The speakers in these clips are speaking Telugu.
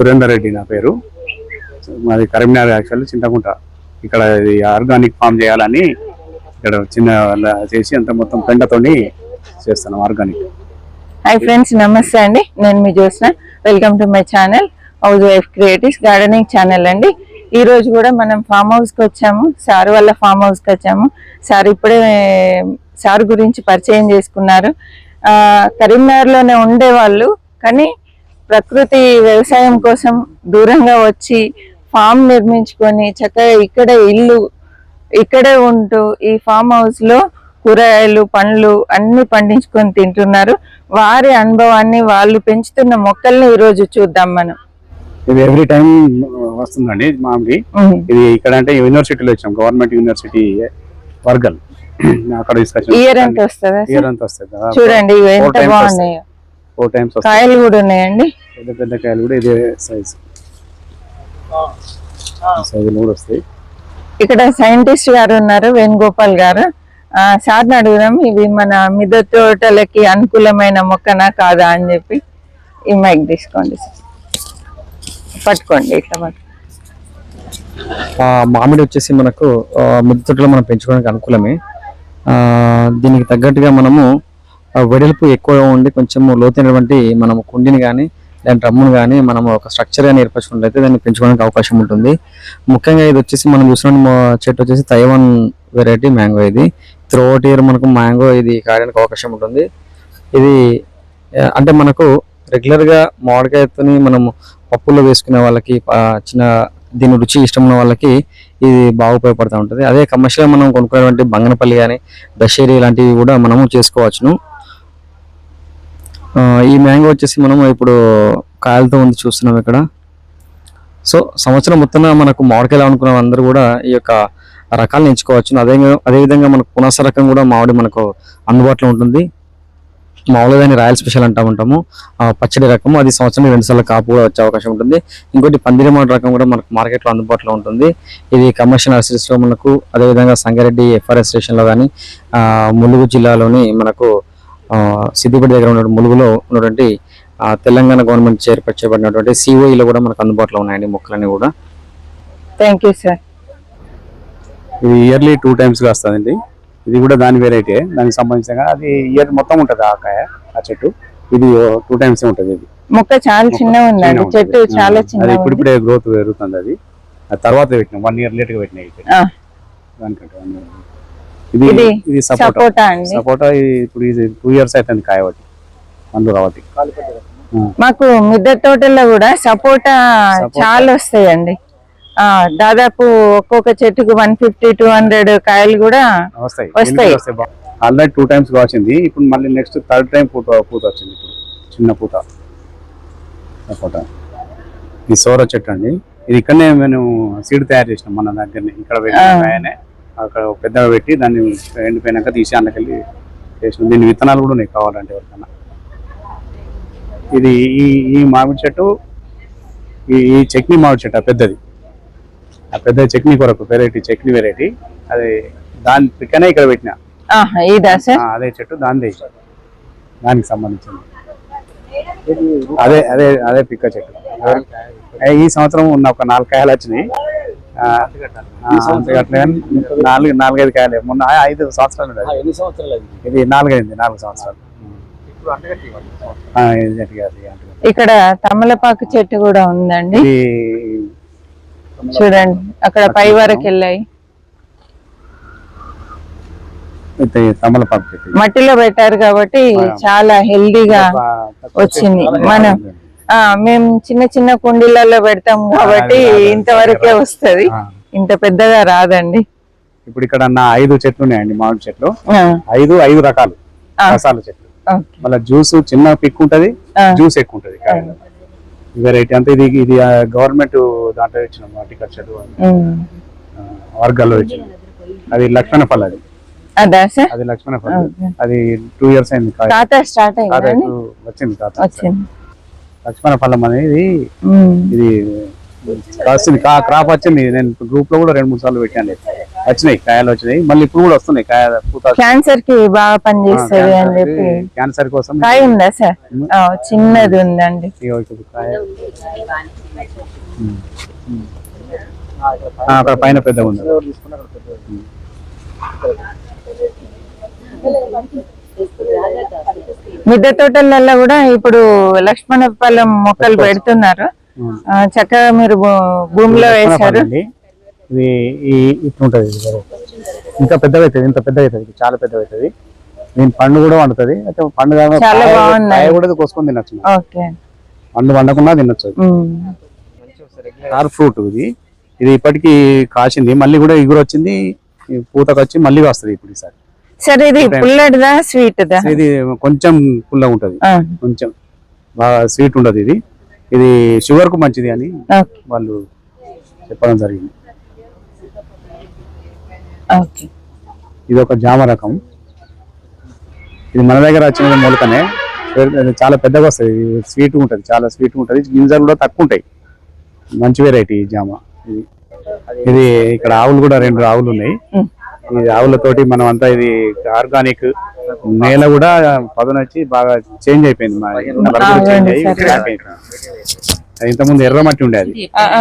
సురేందర్ రెడ్డి నా పేరు. మాది కరీంనగర్ యాక్చువల్లీ చింతకుంట. ఇక్కడ ఇది ఆర్గానిక్ ఫామ్ చేయాలని ఇక్కడ చిన్న చేసి అంత మొత్తం పెండతోని చేస్తున్నాం ఆర్గానిక్. హాయ్ ఫ్రెండ్స్ నమస్తే అండి. నేను మీ చూసిన welcome to my channel housewife creatives gardening channel అండి. ఈ రోజు కూడా మనం ఫామ్ హౌస్కి వచ్చాము. సార్ వల్ల ఫామ్ హౌస్కి వచ్చాము. సార్ ఇప్పుడే సార్ గురించి పరిచయం చేసుకున్నారు. కరీంనగర్లోనే ఉండేవాళ్ళు కానీ ప్రకృతి వ్యవసాయం కోసం దూరంగా వచ్చి ఫామ్ నిర్మించుకొని చక్కగా ఇక్కడే ఇల్లు ఇక్కడే ఉంటూ ఈ ఫామ్ హౌస్లో కూరగాయలు పండ్లు అన్ని పండించుకొని తింటున్నారు. వారి అనుభవాన్ని వాళ్ళు పెంచుతున్న మొక్కల్ని ఈ రోజు చూద్దాం మనం. ఇది ఎవ్రీ టైం వస్తుందండి ఉమ్. ఇది ఇక్కడ అంటే యూనివర్సిటీలో వచ్చాం గవర్నమెంట్ యూనివర్సిటీ వర్గల్ అక్కడ ఇయర్ ఎంత వస్తుందా అంతా చూడండి ఎంత బాగున్నాయో. కాయలు కూడా ఉన్నాయండి. పెద్ద పెద్ద కాయలు కూడా ఇదే సైజ్ సైజులు కూడా వస్తాయి. ఇక్కడ సైంటిస్ట్ గారు ఉన్నారు వేణుగోపాల్ గారు. ఆ సార్ని అడుగుదాం ఇవి మన మిద్దె తోటలకి అనుకూలమైన మొక్కనా కాదా అని చెప్పి ఈ మైక్ తీసుకోండి సార్. పట్టుకోండి ఇట్లా పట్టుకోండి. ఆ, మామిడి వచ్చేసి మనకు ఆ, మిద్దె తోటలో మనం పెంచుకోవడానికి అనుకూలమే. ఆ, దీనికి తగ్గట్టుగా మనము వెడల్పు ఎక్కువ ఉండి కొంచెం లోతైనటువంటి మనం కుండిని కానీ దాని డ్రమ్మును కానీ మనం ఒక స్ట్రక్చర్ కానీ ఏర్పరచుకున్నట్లయితే దాన్ని పెంచుకోవడానికి అవకాశం ఉంటుంది. ముఖ్యంగా ఇది వచ్చేసి మనం చూసిన చెట్టు వచ్చేసి తైవాన్ వెరైటీ మ్యాంగో ఇది. త్రోట్ ఇయర్ మనకు మ్యాంగో ఇది కాయడానికి అవకాశం ఉంటుంది. ఇది అంటే మనకు రెగ్యులర్గా మామిడికాయతోని మనం పప్పులో వేసుకునే వాళ్ళకి చిన్న దీని రుచి ఇష్టం ఉన్న వాళ్ళకి ఇది బాగా ఉపయోగపడుతూ ఉంటుంది. అదే కమర్షియల్ మనం కొనుక్కునేటువంటి బంగనపల్లి కానీ దశేరి లాంటివి కూడా మనము చేసుకోవచ్చును. ఈ మ్యాంగో వచ్చేసి మనం ఇప్పుడు కాయలతో ఉంది చూస్తున్నాం ఇక్కడ. సో సంవత్సరం మొత్తం మనకు మామిడికాయలు అనుకున్న అందరూ కూడా ఈ యొక్క రకాలను ఎంచుకోవచ్చు. అదే అదేవిధంగా మనకు పునస రకం కూడా మామిడి మనకు అందుబాటులో ఉంటుంది. మామూలుగా దాన్ని రాయల్ స్పెషల్ అంటా ఉంటాము. ఆ పచ్చడి రకము అది సంవత్సరం రెండు సార్లు కాపు కూడా వచ్చే అవకాశం ఉంటుంది. ఇంకోటి పందిరి మామిడి రకం కూడా మనకు మార్కెట్లో అందుబాటులో ఉంటుంది. ఇది కమర్షియల్ నర్సరీస్లో మనకు అదేవిధంగా సంగారెడ్డి ఎఫ్ఆర్ఎస్ స్టేషన్లో కానీ ములుగు జిల్లాలోని మనకు సిద్దిపేట దగ్గర ఉన్న ములుగులో ఉన్నటువంటి తెలంగాణ గవర్నమెంట్ చేర్పరచబడినటువంటి COE లో కూడా మనకు అందుబాటులో ఉన్నాయండి మొక్కలన్నీ కూడా. థ్యాంక్ యూ సార్ ఇది ఇయర్లీ టూ టైమ్స్ వస్తుందండి ఇది కూడా దాని వెరైటీ దానికి సంబంధించిన అది ఇయర్ మొత్తం ఉంటుంది ఆ కాయ ఆ చెట్టు. ఇది టూ టైమ్స్ ఉంటుంది ఇది. మొక్క చాలా చిన్నగా ఉందండి. చెట్టు. చాలా అది చిన్నగా ఇప్పుడు ఉంది. ఇప్పుడే గ్రోత్ పెరుగుతుంది అది. తర్వాత పెట్టినాం. వన్ ఇయర్ లేట్గా పెట్టినాయి. దానికంటే one year. ఇది ఇది సపోటా. సపోటా అండి. సపోటా ఇప్పుడు ఇది టూ ఇయర్స్ అవుతుంది కాయబట్టి. మందు రావట్టి. మాకు మిద్దె తోటల్లో కూడా సపోటా. చాలా వస్తాయండి. ఆ దాదాపు ఒక్కొక్క చెట్టుకు వన్ ఫిఫ్టీ టూ హండ్రెడ్ కాయలు కూడా వస్తాయి. వస్తాయి. ఆల్రెడీ టూ టైమ్స్ వచ్చింది ఇప్పుడు మళ్ళీ నెక్స్ట్ థర్డ్ టైం పూత పూత వచ్చింది ఇప్పుడు. చిన్న పూత. సపోటా. ఇది సోర చెట్టు అండి. ఇది ఇక్కడనే మేము సీడ్ తయారు చేసినాం మన దగ్గరనే. ఇక్కడ అక్కడ పెద్దగా పెట్టి దాన్ని ఎండిపోయినాక తీసి అందుకెళ్ళి చేసినాం దీని విత్తనాలు కూడా ఉన్నాయి కావాలంటే ఎవరికైనా. ఇది ఈ ఈ మామిడి చెట్టు ఈ ఈ చట్నీ మామిడి చెట్టు పెద్దది. ఆ పెద్ద చట్నీ కొరకు వెరైటీ చట్నీ వెరైటీ అది దాని పిక్కనే ఇక్కడ పెట్టిన. అదే చెట్టు దానిదే. దానికి సంబంధించింది. అదే అదే అదే పిక్క చెట్టు. ఈ సంవత్సరం ఉన్న ఒక నాలుగు కాయలు వచ్చినాయి. నాలుగు నాలుగైదు కాయలే. మొన్న ఐదు సంవత్సరాలు ఇది నాలుగైంది నాలుగు సంవత్సరాలు. ఇక్కడ తమలపాకు చెట్టు కూడా ఉందండి. చూడండి అక్కడ పై వరకు వెళ్ళాయి. మట్టిలో పెట్టారు కాబట్టి చాలా హెల్దీగా వచ్చింది. మనం మేము చిన్న చిన్న కుండీలలో పెడతాం కాబట్టి ఇంతవరకే వస్తది. ఇంత పెద్దగా రాదండి. ఇప్పుడు ఇక్కడ నా ఐదు చెట్లు ఉన్నాయండి మామిడి చెట్లు. ఐదు ఐదు రకాలు. రసాల చెట్లు. మళ్ళీ జ్యూస్ చిన్న పిక్ ఉంటది. జ్యూస్ ఎక్కువ ఉంటది. వెరైటీ అంతా ఇది ఇది గవర్నమెంట్ దాంట్లో ఇచ్చిన హార్టికల్చర్. వర్గాల్లో ఇచ్చిన. అది లక్ష్మణ ఫల్ అది. అదా లక్ష్మణ ఫల్. అది టూ ఇయర్స్ అయింది వచ్చింది. లక్ష్మణ ఫలం అనేది. ఇది కాస్తుంది కా క్రాప్ వచ్చింది. నేను గ్రూప్లో కూడా రెండు మూడు సార్లు పెట్టాను. వచ్చినాయి కాయలు వచ్చినాయి. మళ్ళీ ఇప్పుడు కూడా వస్తున్నాయి. కాయ పూత క్యాన్సర్కి బాగా పనిచేస్తుంది అని చెప్పి. క్యాన్సర్ కోసం కాయ ఉందా సార్? చిన్నది ఉందండి. అక్కడ పైన పెద్ద ఉంది. మిద్దె తోటలలో కూడా ఇప్పుడు లక్ష్మణ ఫలం మొక్కలు పెడుతున్నారు. చక్కగా మీరు భూమిలో వేశారు. ఇంకా పెద్దగా అవుతుంది ఇంత పెద్దగా అవుతుంది చాలా పెద్దగా అవుతుంది దీని పండు కూడా వండుతుంది. అయితే పండు కూడా కోసుకొని తినచ్చు పండు వండకుండా తినచ్చు. స్టార్ ఫ్రూట్ ఇది. ఇది ఇప్పటికి కాసింది. మళ్ళీ కూడా ఇగురు వచ్చింది ఈ పూతకు వచ్చి మళ్ళీ వస్తుంది ఇప్పుడు ఈసారి. సరే ఇది పుల్లటిదా స్వీట్దా? ఇది కొంచెం పుల్లగా ఉంటది. కొంచెం బాగా స్వీట్ ఉండదు ఇది. ఇది షుగర్కు మంచిది అని వాళ్ళు చెప్పడం జరిగింది. ఇది ఒక జామ రకం. ఇది మన దగ్గర వచ్చిన మొలకనే. చాలా పెద్దగా వస్తుంది. స్వీట్ ఉంటుంది. చాలా స్వీట్ ఉంటుంది. గింజలు కూడా తక్కువ ఉంటాయి. మంచి వెరైటీ జామ. ఇది ఇది ఇక్కడ ఆవులు కూడా రెండు ఆవులు ఉన్నాయి. ఈ ఆవులతోటి మనం అంతా ఇది ఆర్గానిక్ నేల కూడా పదునొచ్చి బాగా చేంజ్ అయిపోయింది. మా చేంజ్ అయ్యి black అయిపోయింది. అది ఇంతకుముందు ఎర్రమట్టి ఉండేది.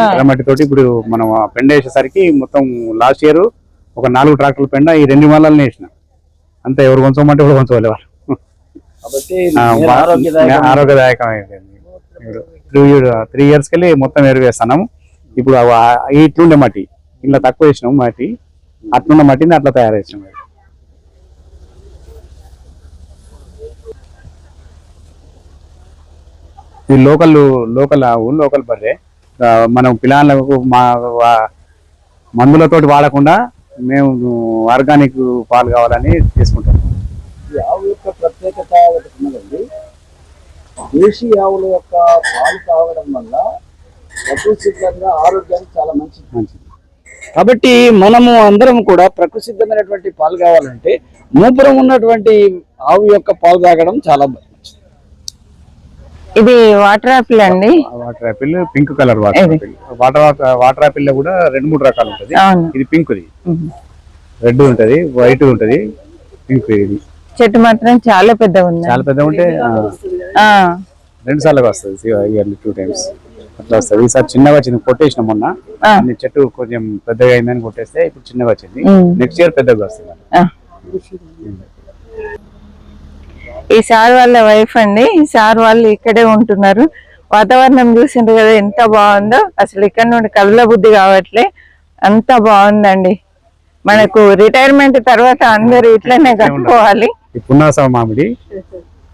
ఎర్రమట్టి తోటి ఇప్పుడు మనం ఆ పెండ వేసేసరికి మొత్తం లాస్ట్ ఇయర్ ఒక నాలుగు ట్రాక్టర్ల పెండ ఈ రెండు మాలల్ని వేసిన. అంతా ఎవరు కొంచమంటే ఎవరు కొంచోలే వాళ్ళు కాబట్టి ఆ, బా- ఆరోగ్యదాయకం అయిపోయింది. త్రీ త్రీ ఇయర్స్ కెళ్ళి మొత్తం ఎరువు వేస్తున్నాము. ఇప్పుడు ఇట్లుండే మట్టి ఇలా తక్కువ వేసినాం మట్టి. అట్లున్న మట్టిని అట్లా తయారు అది. ఇది లోకల్ లోకల్ ఆవు లోకల్ బర్రె మనం పిల్లలకు మా మందులతోటి వాడకుండా మేము ఆర్గానిక్ పాలు కావాలని తీసుకుంటాం ఈ ఆవు యొక్క ప్రత్యేకత ఒకటి ఉన్నదండి. దేశీ ఆవుల యొక్క పాలు తాగడం వల్ల ఆరోగ్యానికి చాలా మంచిది. మంచిది. కాబట్టి మనము అందరం కూడా ప్రకృతి సిద్ధమైనటువంటి పాలు కావాలంటే మూపురం ఉన్నటువంటి ఆవు యొక్క పాలు తాగడం చాలా ఇది వాటర్ ఆపిల్ అండి. Water apple pink colour water water water యాపిల్లో కూడా రెండు మూడు రకాలు ఉంటది. ఇది పింక్. రెడ్ ఉంటది వైట్ ఉంటది పింక్ ఇది. చెట్టు మాత్రం చాలా పెద్దగా ఉంది చాలా పెద్ద ఉంటే రెండు సార్లు వస్తుంది ఇయర్లీ టూ టైమ్స్. అట్లా వస్తుంది. ఈసారి చిన్నగా వచ్చింది కొట్టేసిన మొన్న. అన్ని చెట్టు కొంచెం పెద్దగా అయిందని కొట్టేస్తే ఇప్పుడు చిన్నగా వచ్చింది. నెక్స్ట్ ఇయర్ పెద్దగా వస్తుంది. ఈ సార్ వాళ్ళ వైఫ్ అండి. ఈ సార్ వాళ్ళు ఇక్కడే ఉంటున్నారు. వాతావరణం చూసిండ్రు కదా ఎంత బాగుందో. అసలు ఇక్కడ నుండి కదల బుద్ధి కావట్లే. అంత బాగుందండి. మనకు రిటైర్మెంట్ తర్వాత అందరూ ఇట్లనే కట్టుకోవాలి. పున్నాస మామిడి.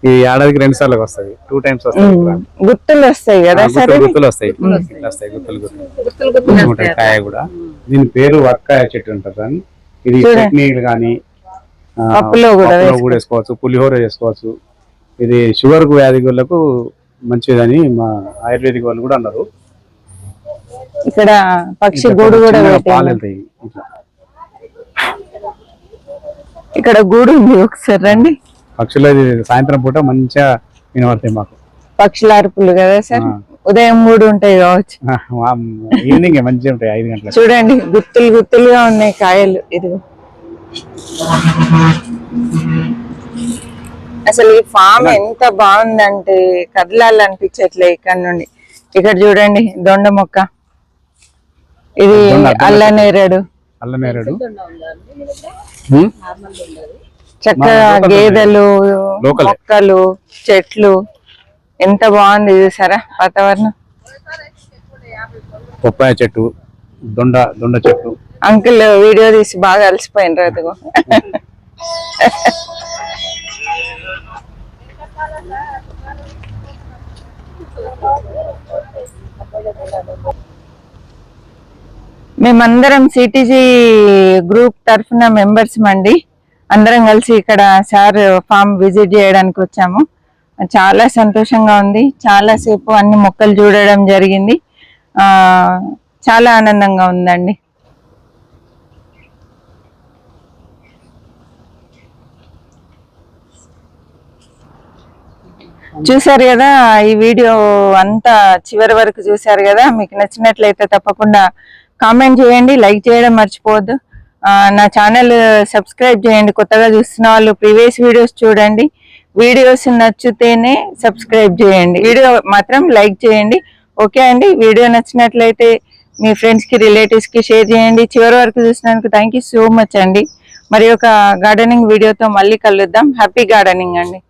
ఈ ఏడాదికి రెండు సార్లు వస్తుంది టూ టైమ్స్ వస్తుంది ఉమ్, గుత్తులు వస్తాయి కదా సరే? గుత్తులు వస్తాయి. వస్తాయి గుత్తులు గుత్తులు. ఉంటాయి కాయ కూడా. దీని పేరు వక్కాయ చెట్టు అంటారు దాన్ని. ఇది. చట్నీలు కానీ పప్పులో కూడా వేసుకోవచ్చు. పులిహోర చేసుకోవచ్చు. ఇది షుగర్కు వ్యాధికులకు మంచిదని మా ఆయుర్వేదిక్ వాళ్ళు కూడా అన్నారు. ఇక్కడ పక్షి గూడు కూడా. పాలు వెళ్తాయి. ఇక్కడ గూడు ఉంది ఒకసారి రండి. పక్షులు సాయంత్రం పూట మంచిగా వినబడతాయి మాకు. పక్షుల అరుపులు కదా సార్. ఉదయం మూడు ఉంటాయి కావచ్చు. ఈవినింగ్ మంచిగా ఉంటాయి ఐదు గంటలకు. చూడండి గుత్తులు గుత్తులుగా ఉన్నాయి కాయలు ఇది అసలు ఈ ఫామ్ ఎంత బాగుందంటే కదలాలనిపించట్లే ఇక్కడ నుండి. ఇక్కడ చూడండి దొండ మొక్క. ఇది దొండ, దొండ అల్ల నేరేడు అల్లనేరేడు చక్కగా గేదెలు. మొక్కలు చెట్లు ఎంత బాగుంది చూసారా వాతావరణం. పప్పాయ చెట్టు దొండ దొండ చెట్టు. అంకుల్ వీడియో తీసి బాగా అలసిపోయినరు అదిగో. మేమందరం సిటీజీ గ్రూప్ తరఫున మెంబర్స్ అండి అందరం కలిసి ఇక్కడ సార్ ఫామ్ విజిట్ చేయడానికి వచ్చాము. చాలా సంతోషంగా ఉంది. చాలా సేపు అన్ని మొక్కలు చూడడం జరిగింది. చాలా ఆనందంగా ఉందండి. చూశారు కదా ఈ వీడియో అంతా చివరి వరకు చూశారు కదా. మీకు నచ్చినట్లయితే తప్పకుండా కామెంట్ చేయండి. లైక్ చేయడం మర్చిపోవద్దు. నా ఛానల్ సబ్స్క్రైబ్ చేయండి. కొత్తగా చూస్తున్న వాళ్ళు ప్రీవియస్ వీడియోస్ చూడండి. వీడియోస్ నచ్చితేనే సబ్స్క్రైబ్ చేయండి. వీడియో మాత్రం లైక్ చేయండి. ఓకే అండి. వీడియో నచ్చినట్లయితే మీ ఫ్రెండ్స్కి రిలేటివ్స్కి షేర్ చేయండి. చివరి వరకు చూసినందుకు థ్యాంక్ యూ సో మచ్ అండి. మరి ఒక గార్డెనింగ్ వీడియోతో మళ్ళీ కలుద్దాం. హ్యాపీ గార్డెనింగ్ అండి.